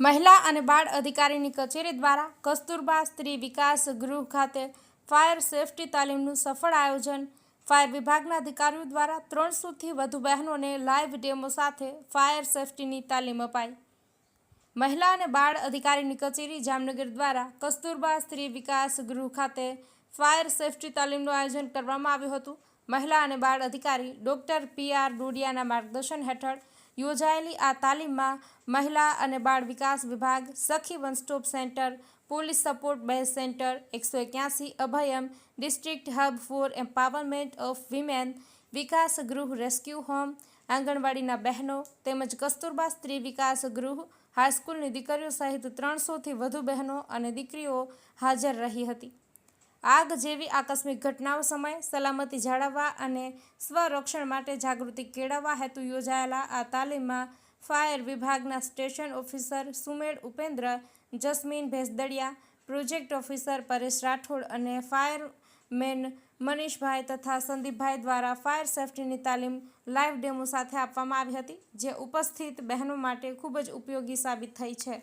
મહિલા અને બાળ અધિકારીની કચેરી દ્વારા કસ્તુરબા સ્ત્રી વિકાસ ગૃહ ખાતે ફાયર સેફટી તાલીમનું સફળ આયોજન ફાયર વિભાગના અધિકારીઓ દ્વારા ત્રણસોથી વધુ બહેનોને લાઈવ ડેમો સાથે ફાયર સેફટીની તાલીમ અપાઈ. મહિલા અને બાળ અધિકારીની કચેરી જામનગર દ્વારા કસ્તુરબા સ્ત્રી વિકાસ ગૃહ ખાતે ફાયર સેફટી તાલીમનું આયોજન કરવામાં આવ્યું હતું. મહિલા અને બાળ અધિકારી ડોક્ટર પી આર ડોડિયાના માર્ગદર્શન હેઠળ યોજાયેલી આ તાલીમમાં મહિલા અને બાળ વિકાસ વિભાગ, Sakhi one stop centre, police support base centre, એકસો એક્યાસી Abhayam, district hub for empowerment of women, વિકાસ ગૃહ રેસ્ક્યુ હોમ, આંગણવાડીના બહેનો તેમજ કસ્તુરબા સ્ત્રી વિકાસ ગૃહ, હાઈસ્કૂલની દીકરીઓ સહિત ત્રણસોથી વધુ બહેનો અને દીકરીઓ હાજર રહી હતી. આગ જેવી આકસ્મિક ઘટનાઓ સમયે સલામતી જાળવવા અને સ્વરક્ષણ માટે જાગૃતિ કેળવવા હેતુ યોજાયેલા આ તાલીમમાં ફાયર વિભાગના station officer Sumel Upendra, Jasmin Bhesdadiya, project officer Paresh Rathod અને ફાયરમેન મનીષભાઈ તથા સંદીપભાઈ દ્વારા ફાયર સેફટીની તાલીમ લાઈવ ડેમો સાથે આપવામાં આવી હતી, જે ઉપસ્થિત બહેનો માટે ખૂબ જ ઉપયોગી સાબિત થઈ છે.